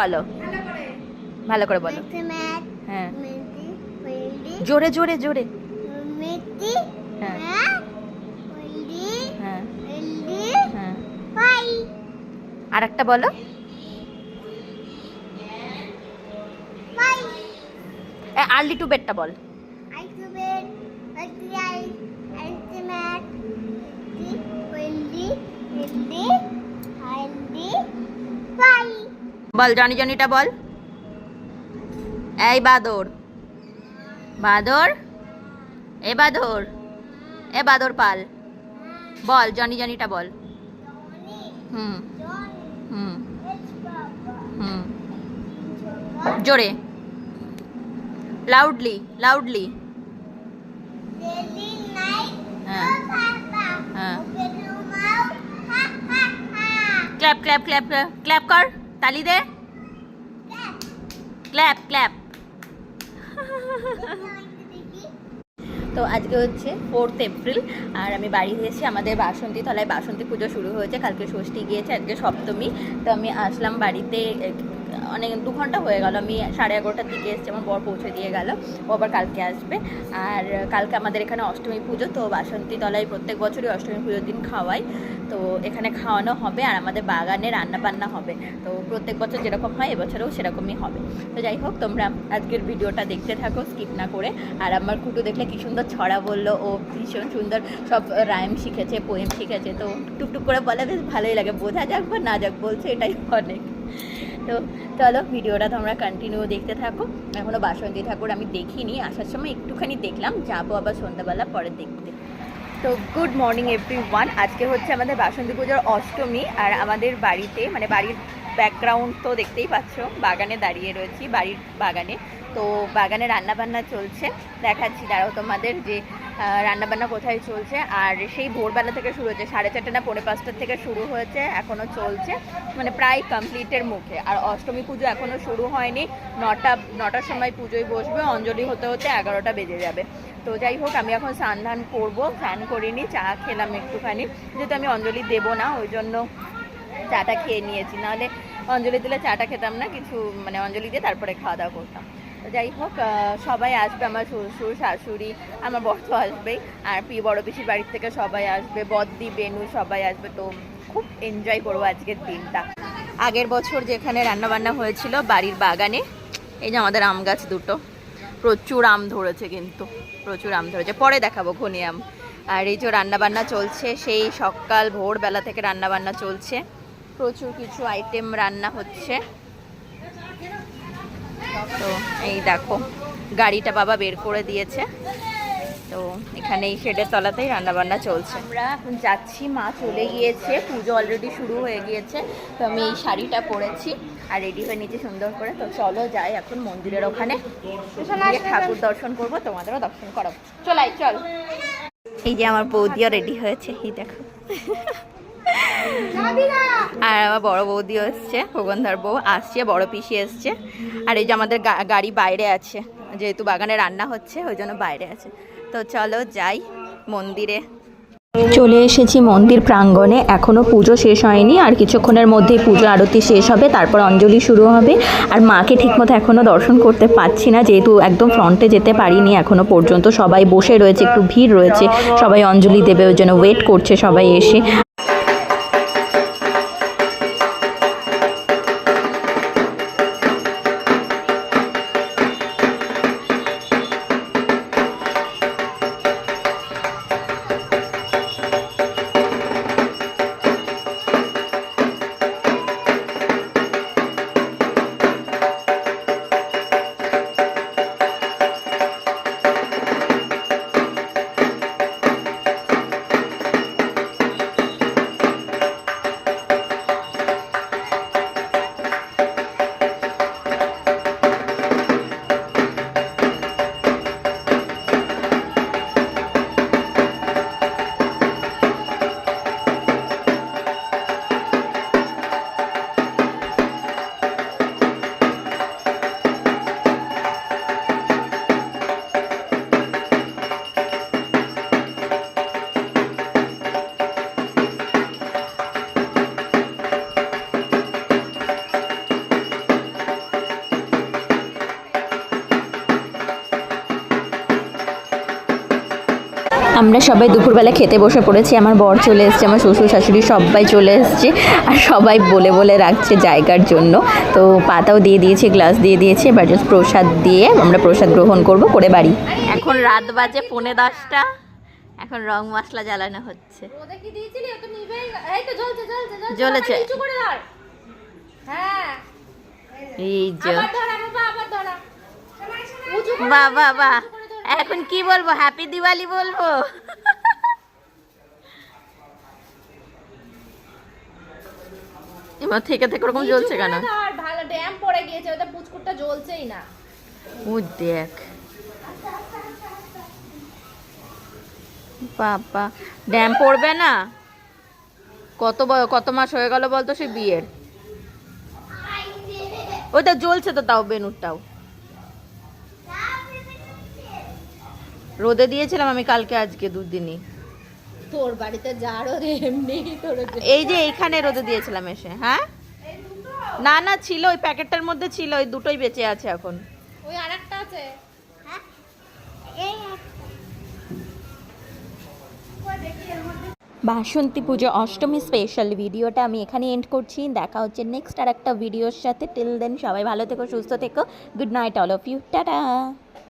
বলো ভালো করে বলো। হ্যাঁ। জোরে জোরে জোরে। হ্যাঁ। হ্যাঁ। হ্যাঁ। আর একটা বলো। আর্লি টু বেডটা বল। আইকুবেন আইকুয়াই আইকুম্যাথ মেহেদি বল জনি জনিটা বল এই বাদর বাদর এ বাদর এ বাদর পাল বল জনি জনিটা বল হুম হুম হুম জোরে লাউডলি লাউডলি হ্যাঁ হ্যাঁ. ক্ল্যাপ ক্ল্যাপ ক্ল্যাপ ক্ল্যাপ কর তালি দে ক্ল্যাপ ক্ল্যাপ। তো আজকে হচ্ছে ফোর্থ এপ্রিল আর আমি বাড়ি এসেছি আমাদের বাসন্তী তলায়। বাসন্তী পুজো শুরু হয়েছে, কালকে ষষ্ঠী গিয়েছে, আজকে সপ্তমী। তো আমি আসলাম বাড়িতে অনেক দু ঘণ্টা হয়ে গেল। আমি সাড়ে এগারোটার দিকে এসেছি, আমার বর পৌঁছে দিয়ে গেল। ও আবার কালকে আসবে। আর কালকে আমাদের এখানে অষ্টমী পুজো, তো বাসন্তী তলায় প্রত্যেক বছরই অষ্টমী পুজোর দিন খাওয়াই। তো এখানে খাওয়ানো হবে আর আমাদের বাগানে রান্না বান্না হবে। তো প্রত্যেক বছর যেরকম হয়, এবছরেও সেরকমই হবে। তো যাই হোক, তোমরা আজকের ভিডিওটা দেখতে থাকো, স্কিপ না করে। আর আমার কুটু দেখলে কি সুন্দর ছড়া বলল, ও ভীষণ সুন্দর সব রাইম শিখেছে, পোয়েম শিখেছে। তো টুকটুক করে বলে, বেশ ভালোই লাগে। বোঝা যাক বা না যাক, বলছে এটাই অনেক। তো চলো ভিডিওটা তোমরা কন্টিনিউ দেখতে থাকো। এখনও বাসন্তী ঠাকুর আমি দেখিনি, আসার সময় একটুখানি দেখলাম, যাব আবার সন্ধ্যাবেলা পরে দেখতে। তো গুড মর্নিং এভরি ওয়ান আজকে হচ্ছে আমাদের বাসন্তী পুজোর অষ্টমী, আর আমাদের বাড়িতে মানে বাড়ির ব্যাকগ্রাউন্ড তো দেখতেই পাচ্ছ, বাগানে দাঁড়িয়ে রয়েছি, বাড়ির বাগানে। তো বাগানে রান্নাবান্না চলছে, দেখাচ্ছি, দাঁড়াও তোমাদের যে রান্নাবান্না কোথায় চলছে। আর সেই ভোরবেলা থেকে শুরু হয়েছে, সাড়ে চারটে না পৌনে পাঁচটার থেকে শুরু হয়েছে এখনও চলছে মানে প্রায় কমপ্লিটের মুখে। আর অষ্টমী পুজো এখনও শুরু হয়নি, নটা, নটার সময় পুজোয় বসবে, অঞ্জলি হতে হতে এগারোটা বেজে যাবে। তো যাই হোক, আমি এখন স্নান ধান করব, স্নান করিনি, চা খেলাম একটুখানি, যেহেতু আমি অঞ্জলি দেবো না, ওই জন্য চাটা খেয়ে নিয়েছি। নাহলে অঞ্জলি দিলে চাটা খেতাম না, কিছু মানে অঞ্জলি দিয়ে তারপরে খাওয়া দাওয়া করতাম। যাই হোক সবাই আসবে, আমার শ্বশুর, শাশুড়ি, আমার বর তো আসবেই আর প্রিয় বড় পিসির বাড়ির থেকে সবাই আসবে, বদ্দি, বেনু সবাই আসবে। তো খুব এনজয় করব আজকের দিনটা। আগের বছর যেখানে রান্নাবান্না হয়েছিল বাড়ির বাগানে, এই যে আমাদের আম গাছ দুটো, প্রচুর আম ধরেছে কিন্তু, প্রচুর আম ধরেছে। পরে দেখাবো ঘনি আম। আর এই যে রান্নাবান্না চলছে, সেই সকাল ভোরবেলা থেকে রান্নাবান্না চলছে। প্রচুর কিছু আইটেম রান্না হচ্ছে। তো এই দেখো গাড়িটা বাবা বের করে দিয়েছে। তো এখানে এই শেডের তলাতেই রান্নাবান্না চলছে। আমরা এখন যাচ্ছি মা চলে গিয়েছে পুজো অলরেডি শুরু হয়ে গিয়েছে। তো আমি এই শাড়িটা পরেছি আর রেডি হয়ে নিচে সুন্দর করে। তো চলো যাই এখন মন্দিরের ওখানে। ঠাকুর দর্শন করব তোমাদেরও দর্শন করাবো। চলাই চল। এই যে আমার বৌদিও রেডি হয়েছে এই দেখো। আর আমার বড় বৌদিও এসছে ভগনধার বউ আসছে, বড় পিসি এসছে। আর এই যে আমাদের গাড়ি বাইরে আছে, যেহেতু বাগানে রান্না হচ্ছে, ওই জন্য বাইরে আছে। তো চলো যাই মন্দিরে। চলে এসেছি মন্দির প্রাঙ্গণে এখনও পুজো শেষ হয়নি, আর কিছুক্ষণের মধ্যেই পুজো আরতি শেষ হবে, তারপর অঞ্জলি শুরু হবে। আর মাকে ঠিকমতো এখনও দর্শন করতে পাচ্ছি না, যেহেতু একদম ফ্রন্টে যেতে পারিনি এখনও পর্যন্ত সবাই বসে রয়েছে, একটু ভিড় রয়েছে, সবাই অঞ্জলি দেবে, ওই জন্য ওয়েট করছে সবাই এসে। আমরা সবাই দুপুরবেলা খেতে বসে পড়েছি আমার বর চলে এসছে আমার শ্বশুর শাশুড়ি সবাই চলে এসছে আর সবাই বলে বলে রাখছে জায়গার জন্য। তো পাতাও দিয়ে দিয়েছে গ্লাস দিয়ে দিয়েছে এবার জাস্ট প্রসাদ দিয়ে আমরা প্রসাদ গ্রহণ করব করে বাড়ি। এখন রাত বাজে পৌনে দশটা এখন রং মশলা জ্বালানো হচ্ছে। জ্বলছে। বাবা, হ্যাঁ। এই যে। আবার বাবা এখন কি বলব? হ্যাপি দিওয়ালি বলব? এবার থেকে থেকে ওরকম জ্বলছে কেন? ধর, ভালো ড্যাম পড়ে গিয়েছে ওটা পুচকুটটা জ্বলছেই না। ও দেখ। বাবা ড্যাম পড়বে না? কত কত মাস হয়ে গেল বলতো সে বিয়ের? ওটা জ্বলছে তো তাও বেনুরটাও। রোদে দিয়েছিলাম আমি কালকে আজকে দুদিনই। তোর বাড়িতে যারও এমনি তোর এই যে এইখানে রোদে দিয়েছিলাম এসে হ্যাঁ? না না ছিল ওই প্যাকেটটার মধ্যে ছিল ওই দুটোই বেঁচে আছে এখন। ওই আরেকটা আছে। বাসন্তী পুজো অষ্টমী স্পেশাল ভিডিওটা আমি এখানে এন্ড করছি। দেখা হচ্ছে নেক্সট আর একটা ভিডিওর সাথে। টিল দেন সবাই ভালো থেকো সুস্থ থেকো। Good night all of you tata